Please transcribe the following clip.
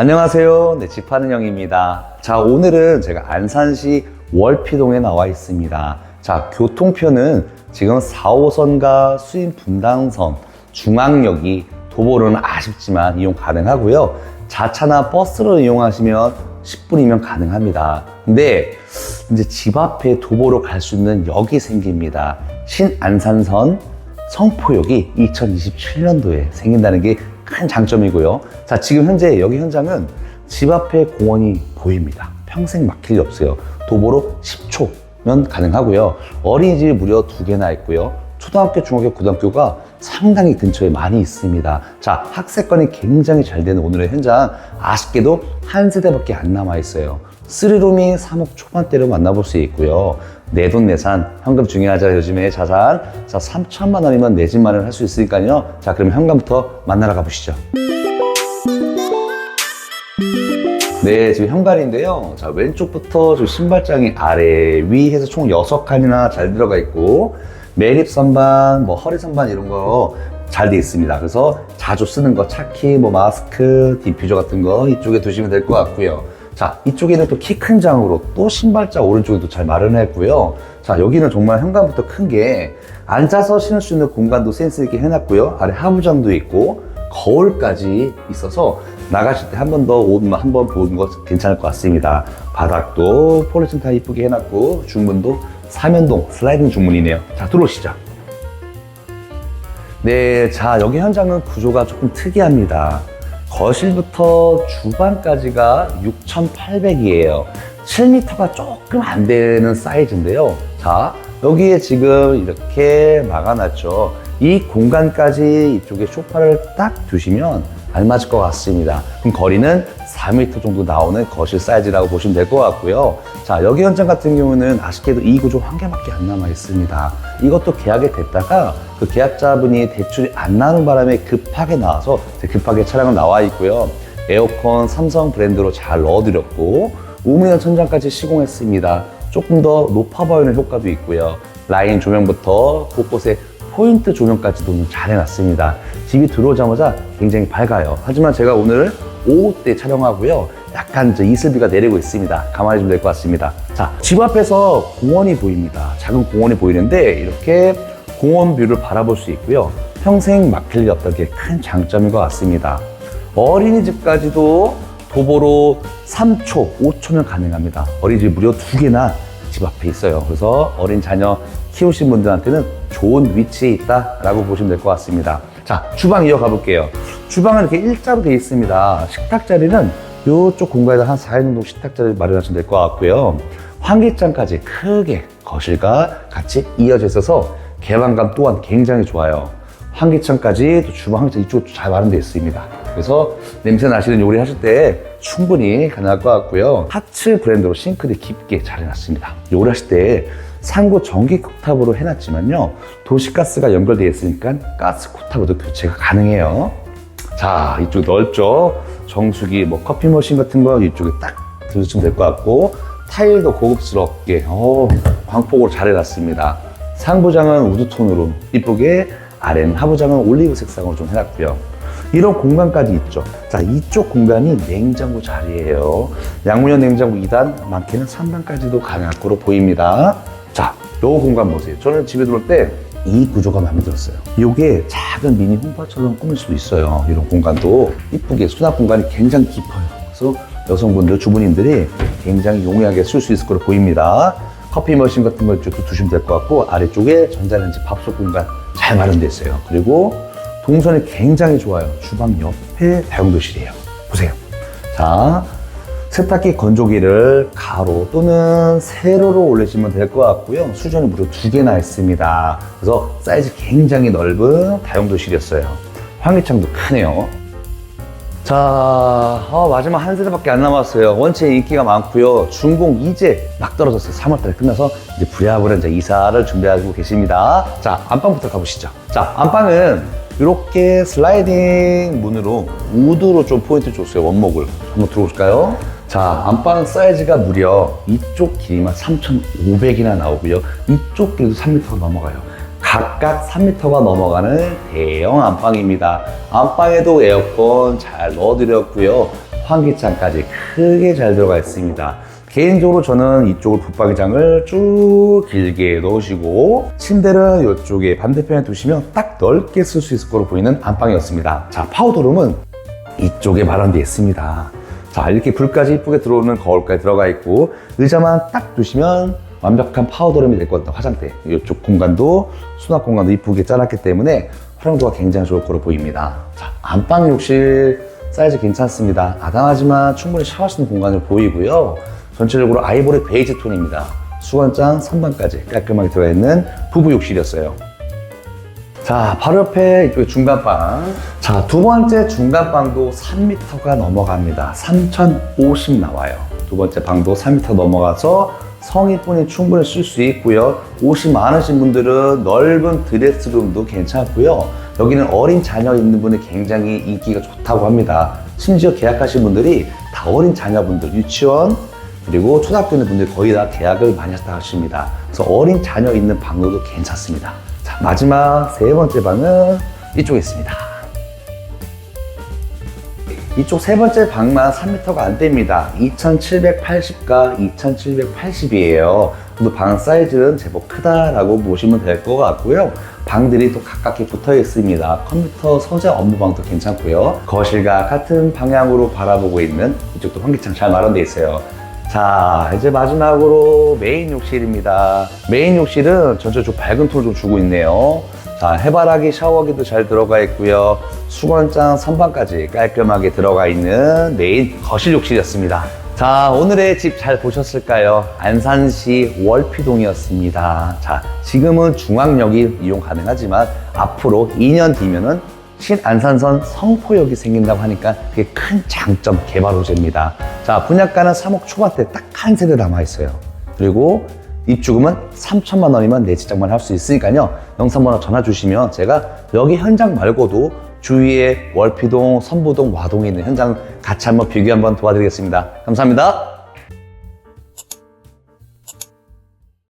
안녕하세요. 네, 집하는 형입니다. 자, 오늘은 제가 안산시 월피동에 나와 있습니다. 자, 교통표는 지금 4호선과 수인 분당선, 중앙역이 도보로는 아쉽지만 이용 가능하고요. 자차나 버스로 이용하시면 10분이면 가능합니다. 근데 이제 집 앞에 도보로 갈 수 있는 역이 생깁니다. 신안산선 성포역이 2027년도에 생긴다는 게 큰 장점이고요. 자, 지금 현재 여기 현장은 집 앞에 공원이 보입니다. 평생 막힐 일 없어요. 도보로 10초면 가능하고요. 어린이집이 무려 두 개나 있고요. 초등학교, 중학교, 고등학교가 상당히 근처에 많이 있습니다. 자, 학세권이 굉장히 잘 되는 오늘의 현장. 아쉽게도 한 세대밖에 안 남아 있어요. 3룸이 3억 초반대로 만나볼 수 있고요. 내돈내산, 현금 중요하죠. 요즘에 자산. 자, 3천만 원이면 내 집 마련을 할수 있으니까요. 자, 그럼 현관부터 만나러 가보시죠. 네, 지금 현관인데요. 자, 왼쪽부터 저 신발장이 아래, 위 해서 총 6칸이나 잘 들어가 있고, 매립 선반, 뭐 허리 선반 이런 거 잘 돼 있습니다. 그래서 자주 쓰는 거, 차키, 뭐 마스크, 디퓨저 같은 거 이쪽에 두시면 될 것 같고요. 자, 이쪽에는 또 키 큰 장으로 또 신발장 오른쪽에도 잘 마련했고요. 자, 여기는 정말 현관부터 큰 게 앉아서 신을 수 있는 공간도 센스 있게 해놨고요. 아래 하부장도 있고 거울까지 있어서 나가실 때 한 번 더 옷만 한 번 보는 거 괜찮을 것 같습니다. 바닥도 폴리슨 다 이쁘게 해놨고 중문도 사면동 슬라이딩 중문이네요. 자, 들어오시죠. 네, 자, 여기 현장은 구조가 조금 특이합니다. 거실부터 주방까지가 6,800이에요. 7m가 조금 안 되는 사이즈인데요. 자, 여기에 지금 이렇게 막아놨죠. 이 공간까지 이쪽에 소파를 딱 두시면 알맞을 것 같습니다. 그럼 거리는 4m 정도 나오는 거실 사이즈라고 보시면 될 것 같고요. 자, 여기 현장 같은 경우는 아쉽게도 이 구조 한 개밖에 안 남아 있습니다. 이것도 계약이 됐다가 그 계약자분이 대출이 안 나는 바람에 급하게 나와서 급하게 차량은 나와 있고요. 에어컨 삼성 브랜드로 잘 넣어드렸고 우물형 천장까지 시공했습니다. 조금 더 높아 보이는 효과도 있고요. 라인 조명부터 곳곳에 포인트 조명까지도 잘 해놨습니다. 집이 들어오자마자 굉장히 밝아요. 하지만 제가 오늘 오후 때 촬영하고요. 약간 이제 이슬비가 내리고 있습니다. 가만히 좀 될 것 같습니다. 자, 집 앞에서 공원이 보입니다. 작은 공원이 보이는데 이렇게 공원 뷰를 바라볼 수 있고요. 평생 막힐 일 없다는 게큰 장점인 것 같습니다. 어린이집까지도 도보로 3초, 5초면 가능합니다. 어린이집 무려 두 개나 집 앞에 있어요. 그래서 어린 자녀 키우신 분들한테는 좋은 위치에 있다라고 보시면 될 것 같습니다. 자, 주방 이어가 볼게요. 주방은 이렇게 일자로 되어 있습니다. 식탁 자리는 이쪽 공간에다 한 4인 정도 식탁 자리 마련하시면 될 것 같고요. 환기장까지 크게 거실과 같이 이어져 있어서 개방감 또한 굉장히 좋아요. 환기창까지 또 주방 환기창 이쪽도 잘 마련되어 있습니다. 그래서 냄새 나시는 요리 하실 때 충분히 가능할 것 같고요. 하츠 브랜드로 싱크대 깊게 잘 해놨습니다. 요리 하실 때 상고 전기 쿡탑으로 해놨지만요. 도시가스가 연결되어 있으니까 가스 쿡탑으로도 교체가 가능해요. 자, 이쪽 넓죠? 정수기, 뭐 커피 머신 같은 거 이쪽에 딱 들으시면 될 것 같고 타일도 고급스럽게 어, 광폭으로 잘 해놨습니다. 상부장은 우드톤으로 이쁘게 아래는 하부장은 올리브 색상으로 좀 해놨고요. 이런 공간까지 있죠. 자, 이쪽 공간이 냉장고 자리예요. 양문형 냉장고 2단, 많게는 3단까지도 가능할 거로 보입니다. 자, 요 공간 보세요. 저는 집에 들어올 때 이 구조가 마음에 들었어요. 이게 작은 미니 홈파처럼 꾸밀 수도 있어요. 이런 공간도 이쁘게 수납 공간이 굉장히 깊어요. 그래서 여성분들, 주부님들이 굉장히 용이하게 쓸 수 있을 거로 보입니다. 커피 머신 같은 걸 이쪽도 두시면 될 것 같고 아래쪽에 전자레인지 밥솥 공간 잘 마련되어 있어요. 그리고 동선이 굉장히 좋아요. 주방 옆에 다용도실이에요. 보세요. 자, 세탁기 건조기를 가로 또는 세로로 올리시면 될 것 같고요. 수전이 무려 두 개나 있습니다. 그래서 사이즈 굉장히 넓은 다용도실이었어요. 환기창도 크네요. 자, 어, 마지막 한 세대밖에 안 남았어요. 원체 인기가 많고요. 준공 이제 막 떨어졌어요. 3월달에 끝나서 이제 부랴부랴 이제 이사를 준비하고 계십니다. 자, 안방부터 가보시죠. 자, 안방은 이렇게 슬라이딩 문으로 우드로 좀 포인트 줬어요. 원목을 한번 들어볼까요? 자, 안방 사이즈가 무려 이쪽 길이만 3,500이나 나오고요. 이쪽 길이도 3m가 넘어가요. 각각 3m가 넘어가는 대형 안방입니다. 안방에도 에어컨 잘 넣어드렸고요. 환기창까지 크게 잘 들어가 있습니다. 개인적으로 저는 이쪽을 붙박이장을 쭉 길게 넣으시고 침대를 이쪽에 반대편에 두시면 딱 넓게 쓸 수 있을 거로 보이는 안방이었습니다. 자, 파우더룸은 이쪽에 마련되어 있습니다. 자, 이렇게 불까지 이쁘게 들어오는 거울까지 들어가 있고 의자만 딱 두시면 완벽한 파우더룸이 될 것 같다. 화장대. 이쪽 공간도 수납 공간도 이쁘게 짜놨기 때문에 활용도가 굉장히 좋을 거로 보입니다. 자, 안방 욕실 사이즈 괜찮습니다. 아담하지만 충분히 샤워할 수 있는 공간을 보이고요. 전체적으로 아이보리 베이지 톤입니다. 수건장 선반까지 깔끔하게 들어가 있는 부부 욕실이었어요. 자, 바로 옆에 이쪽에 중간방. 자, 두 번째 중간방도 3m가 넘어갑니다. 3050 나와요. 두 번째 방도 3m 넘어가서 성인분이 충분히 쓸 수 있고요. 옷이 많으신 분들은 넓은 드레스룸도 괜찮고요. 여기는 어린 자녀 있는 분이 굉장히 인기가 좋다고 합니다. 심지어 계약하신 분들이 다 어린 자녀분들, 유치원, 그리고 초등학교 있는 분들 거의 다 계약을 많이 하셨다 하십니다. 그래서 어린 자녀 있는 방도 괜찮습니다. 자, 마지막 세 번째 방은 이쪽에 있습니다. 이쪽 세 번째 방만 3m가 안 됩니다. 2780과 2780이에요. 그래도 방 사이즈는 제법 크다라고 보시면 될 것 같고요. 방들이 또 가깝게 붙어 있습니다. 컴퓨터 서재 업무방도 괜찮고요. 거실과 같은 방향으로 바라보고 있는 이쪽도 환기창 잘 마련되어 있어요. 자, 이제 마지막으로 메인 욕실입니다. 메인 욕실은 전체적으로 밝은 톤을 좀 주고 있네요. 자, 해바라기 샤워기도 잘 들어가 있고요. 수건장 선반까지 깔끔하게 들어가 있는 메인 거실 욕실이었습니다. 자, 오늘의 집 잘 보셨을까요? 안산시 월피동이었습니다. 자, 지금은 중앙역이 이용 가능하지만 앞으로 2년 뒤면은 신안산선 성포역이 생긴다고 하니까 그게 큰 장점 개발 호재입니다. 자, 분양가는 3억 초반대 딱 한 세대 남아 있어요. 그리고 입주금은 3천만 원이면 내지장만 할 수 있으니까요. 영상번호 전화 주시면 제가 여기 현장 말고도 주위에 월피동, 선부동, 와동에 있는 현장 같이 한번 비교 한번 도와드리겠습니다. 감사합니다.